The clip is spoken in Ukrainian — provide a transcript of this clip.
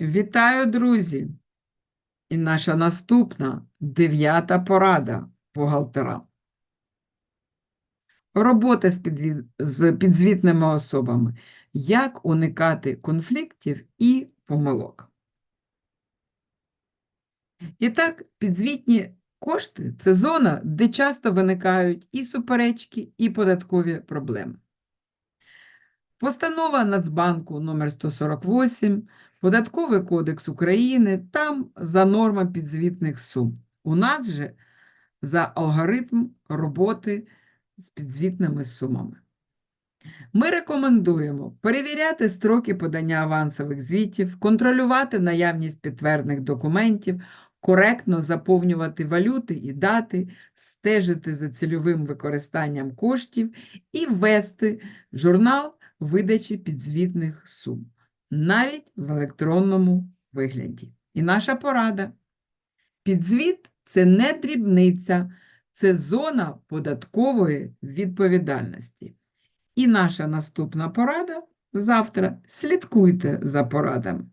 Вітаю, друзі! І наша наступна дев'ята порада бухгалтера. Робота з, підвіз... з підзвітними особами. Як уникати конфліктів і помилок. І так, підзвітні кошти це зона, де часто виникають і суперечки, і податкові проблеми. Постанова Нацбанку номер 148, Податковий кодекс України, там за норма підзвітних сум. У нас же за алгоритм роботи з підзвітними сумами. Ми рекомендуємо перевіряти строки подання авансових звітів, контролювати наявність підтвердних документів, коректно заповнювати валюти і дати, стежити за цільовим використанням коштів і ввести журнал видачі підзвітних сум, навіть в електронному вигляді. І наша порада. Підзвіт – це не дрібниця, це зона податкової відповідальності. І наша наступна порада завтра. Слідкуйте за порадами.